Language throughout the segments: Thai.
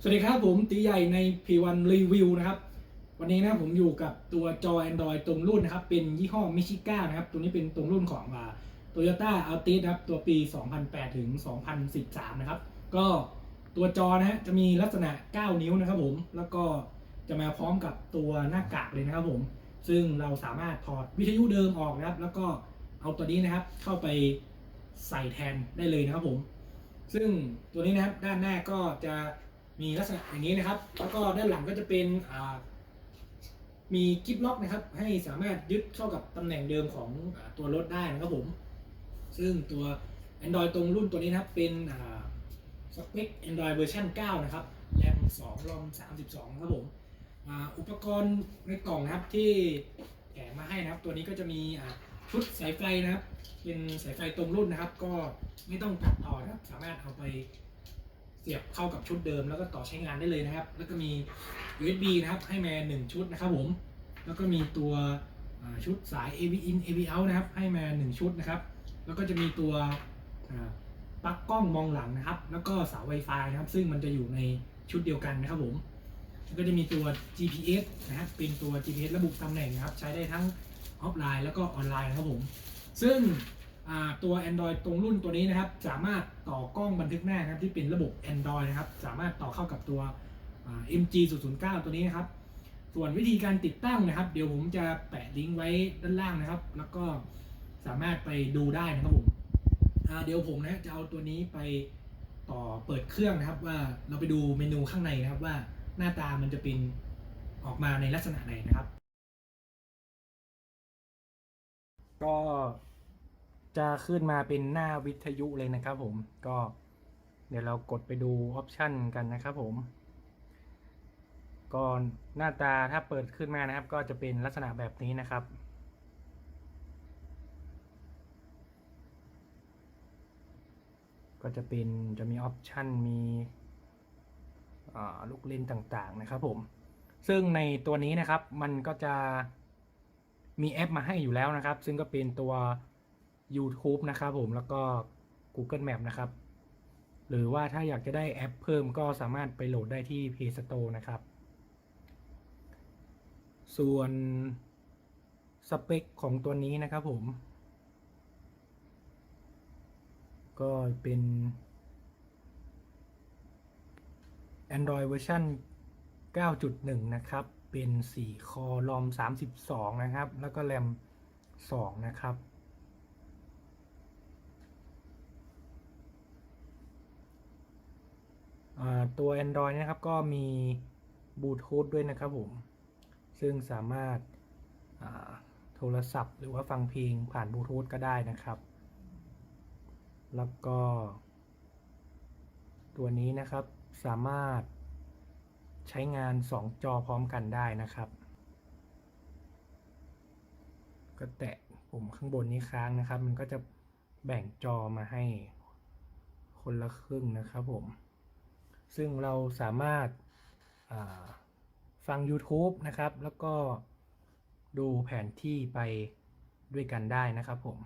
สวัสดีครับผมตีใหญ่ใน P1 Review นะครับ วันนี้นะผมอยู่กับตัวจอ Android ตรงรุ่นนะครับ เป็นยี่ห้อมิชิก้านะครับ ตัวนี้เป็นตรงรุ่นของโตโยต้าอัลติสนะครับ ตัวปี 2008 ถึง 2013 นะครับ ก็ตัวจอนะฮะจะมีลักษณะ 9 นิ้วนะครับผม แล้วก็จะมาพร้อมกับตัวหน้ากากเลยนะครับผม ซึ่งเราสามารถถอดวิทยุเดิมออกนะครับ แล้วก็เอาตัวนี้นะครับเข้าไปใส่แทนได้เลยนะครับผม ซึ่งตัวนี้นะครับด้านหน้าก็จะ มีลักษณะอย่างนี้นะครับ แล้วก็ด้านหลังก็จะเป็นมีกิฟล็อกนะครับ ให้สามารถยึดเข้ากับตำแหน่งเดิมของอตัวรถได้นะครับผม ซึ่งตัว Android ตรงรุ่นตัวนี้นะครับ เป็นสเปค Android เวอร์ชัน9 นะครับ แรม 2 รอม 32 นะครับผมอ,อุปกรณ์ในกล่องนะครับที่แถมมาให้นะครับ ตัวนี้ก็จะมีชุดสายไฟนะครับ เป็นสายไฟตรงรุ่นนะครับ ก็ไม่ต้องตัดต่อนะครับ สามารถเอาไป เสียบเข้ากับชุดเดิมแล้วก็ต่อใช้งานได้เลยนะครับ แล้วก็มี USB นะครับให้มาหนึ่งชุดนะครับผม แล้วก็มีตัวชุดสาย AV in AV out นะครับ ให้มาหนึ่งชุดนะครับ แล้วก็จะมีตัวปลั๊กกล้องมองหลังนะครับ แล้วก็เสา Wi-Fi นะครับ ซึ่งมันจะอยู่ในชุดเดียวกันนะครับผมแล้วก็จะมีตัว GPS นะครับเป็นตัว GPS ระบุตำแหน่งนะครับ ใช้ได้ทั้งออฟไลน์แล้วก็ออนไลน์นะครับผม ซึ่ง ตัว Android ตรงรุ่นตัวนี้นะครับ สามารถต่อกล้องบันทึกหน้านะครับที่เป็นระบบ Android นะครับ สามารถต่อเข้ากับตัว MG 0 0 9ตัวนี้นะครับ ส่วนวิธีการติดตั้งนะครับ เดี๋ยวผมจะแปะลิงก์ไว้ด้านล่างนะครับ แล้วก็สามารถไปดูได้นะครับผมเดี๋ยวผมนะจะเอาตัวนี้ไปต่อเปิดเครื่องนะครับว่าเราไปดูเมนูข้างในนะครับว่าหน้าตามันจะเป็นออกมาในลักษณะไหนนะครับ ก็ จะขึ้นมาเป็นหน้าวิทยุเลยนะครับผมก็เดี๋ยวเรากดไปดูออปชันกันนะครับผมก็หน้าตาถ้าเปิดขึ้นมานะครับ ก็จะเป็นลักษณะแบบนี้นะครับ ก็จะเป็นจะมีออปชันมีลูกเล่นต่างๆนะครับผม ซึ่งในตัวนี้นะครับมันก็จะมีแอปมาให้อยู่แล้วนะครับ ซึ่งก็เป็นตัว YouTube นะครับผมแล้วก็ Google Map นะครับ หรือว่าถ้าอยากจะได้แอปเพิ่มก็สามารถไปโหลดได้ที่ Play Store นะครับ ส่วนสเปคของตัวนี้นะครับผม ก็เป็น Android เวอร์ชัน9.1 นะครับ เป็น 4 คอรอม32 นะครับ แล้วก็แรม 2 นะครับ อ่า ตัว Android นะครับก็มีบลูทูธด้วยนะครับผม ซึ่งสามารถาโทรศัพท์ หรือว่าฟังเพลงผ่านบลูทูธก็ได้นะครับ แล้วก็ ตัวนี้นะครับสามารถใช้งาน 2 จอพร้อมกันได้นะครับ ก็แตะปุ่มข้างบนนี้ค้างนะครับ มันก็จะแบ่งจอมาให้คนละครึ่งนะครับผม ซึ่งเราสามารถาฟัง YouTube นะครับ แล้วก็ดูแผนที่ไปด้วยกันได้นะครับผม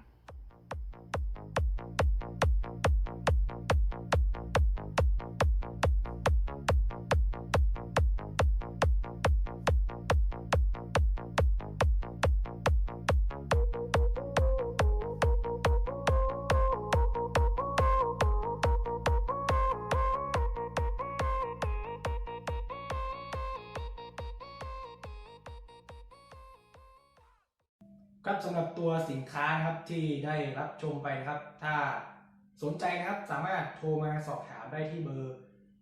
ครับสำหรับตัวสินค้านะครับที่ได้รับชมไปนะครับ ถ้าสนใจนะครับสามารถโทรมาสอบถามได้ที่เบอร์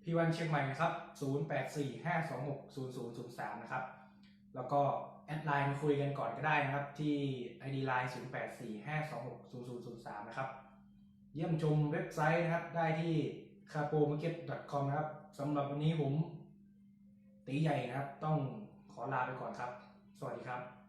พี่วันเชียงใหม่นะครับ 0845260003 นะครับ แล้วก็แอดไลน์มาคุยกันก่อนก็ได้นะครับ ที่ ID Line 0845260003 นะครับ เยี่ยมชมเว็บไซต์นะครับได้ที่ c a p o m a r k e t c o m นะครับสำหรับวันนี้ผมตีใหญ่นะครับ ต้องขอลาไปก่อนครับ สวัสดีครับ